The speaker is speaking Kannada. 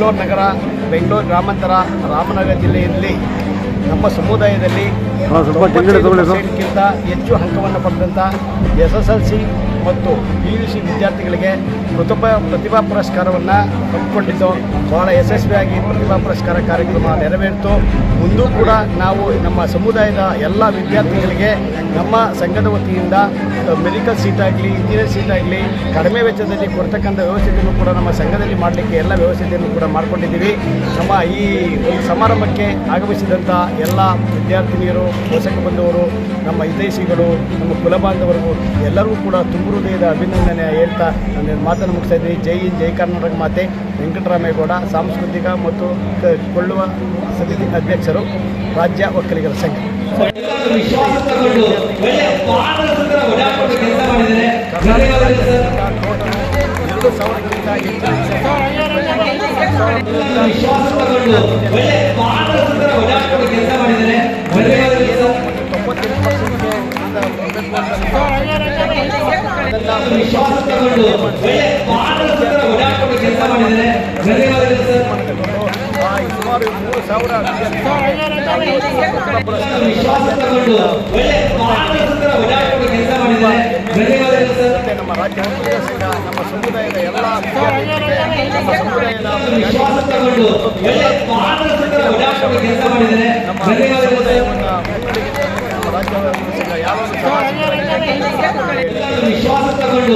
ಬೆಂಗಳೂರು ನಗರ ಬೆಂಗಳೂರು ಗ್ರಾಮಾಂತರ ರಾಮನಗರ ಜಿಲ್ಲೆಯಲ್ಲಿ ನಮ್ಮ ಸಮುದಾಯದಲ್ಲಿ ಪರ್ಸೆಂಟ್ಗಿಂತ ಹೆಚ್ಚು ಅಂಕವನ್ನು ಪಡೆದಂಥ ಎಸ್ ಎಸ್ ಎಲ್ ಸಿ ಮತ್ತು ಪಿ ಯು ಸಿ ವಿದ್ಯಾರ್ಥಿಗಳಿಗೆ ಪ್ರತಿಭಾ ಪ್ರತಿಭಾ ಪುರಸ್ಕಾರವನ್ನು ಪಡ್ಕೊಂಡಿದ್ದು ಬಹಳ ಯಶಸ್ವಿಯಾಗಿ ಪ್ರತಿಭಾ ಪುರಸ್ಕಾರ ಕಾರ್ಯಕ್ರಮ ನೆರವೇರಿತು. ಮುಂದೂ ಕೂಡ ನಾವು ನಮ್ಮ ಸಮುದಾಯದ ಎಲ್ಲ ವಿದ್ಯಾರ್ಥಿಗಳಿಗೆ ನಮ್ಮ ಸಂಘದ ವತಿಯಿಂದ ಮೆಡಿಕಲ್ ಸೀಟ್ ಆಗಲಿ ಇಂಜಿನಿಯರ್ ಸೀಟ್ ಆಗಲಿ ಕಡಿಮೆ ವೆಚ್ಚದಲ್ಲಿ ಕೊಡ್ತಕ್ಕಂಥ ವ್ಯವಸ್ಥೆಯನ್ನು ಕೂಡ ನಮ್ಮ ಸಂಘದಲ್ಲಿ ಮಾಡಲಿಕ್ಕೆ ಎಲ್ಲ ವ್ಯವಸ್ಥೆಯನ್ನು ಕೂಡ ಮಾಡಿಕೊಂಡಿದ್ದೀವಿ. ನಮ್ಮ ಈ ಸಮಾರಂಭಕ್ಕೆ ಆಗಮಿಸಿದಂಥ ಎಲ್ಲ ವಿದ್ಯಾರ್ಥಿನಿಯರು ಪೋಷಕ ಬಂದವರು ನಮ್ಮ ಹಿತೈಷಿಗಳು, ನಮ್ಮ ಕುಲಬಾಂಧವರು ಎಲ್ಲರೂ ಕೂಡ ತುಂಬು ಹೃದಯದ ಅಭಿನಂದನೆ ಹೇಳ್ತಾ ನನ್ನ ಮಾತನ್ನು ಮುಗಿಸ್ತಾ ಇದ್ದೀನಿ. ಜೈ ಹಿಂದ್, ಜೈ ಕರ್ನಾಟಕ ಮಾತೆ. ವೆಂಕಟರಾಮೇಗೌಡ, ಸಾಂಸ್ಕೃತಿಕ ಮತ್ತು ಕೊಳ್ಳುವ ಸಮಿತಿ ಅಧ್ಯಕ್ಷರು, ರಾಜ್ಯ ಒಕ್ಕಲಿಗರ ಸಂಘ. ವಿಶ್ವಾಸ ತಗೊಂಡು ವಿಶ್ವಾಸ ತಗೊಂಡು ಒಳ್ಳೆ ಓಡಾಟದ ಕೆಲಸ ಧನ್ಯವಾದಗಳು ಸರ್. ವಿಶ್ವಾಸ ತಗೊಂಡು ಒಳ್ಳೆ ಓಡಾಟದ ಕೆಲಸ ಧನ್ಯವಾದಗಳು ಸರ್ ನಮ್ಮ ರಾಜ್ಯ ನಮ್ಮ ಸಮುದಾಯದ ಎಲ್ಲ ನಮ್ಮ ಸಮುದಾಯದ ವಿಶ್ವಾಸ ಒಳ್ಳೆ ನಮ್ಮ ಧನ್ಯವಾದಗಳು ಸರ್ ನಮ್ಮ ವಿಶ್ವಾಸ ತಗೊಂಡು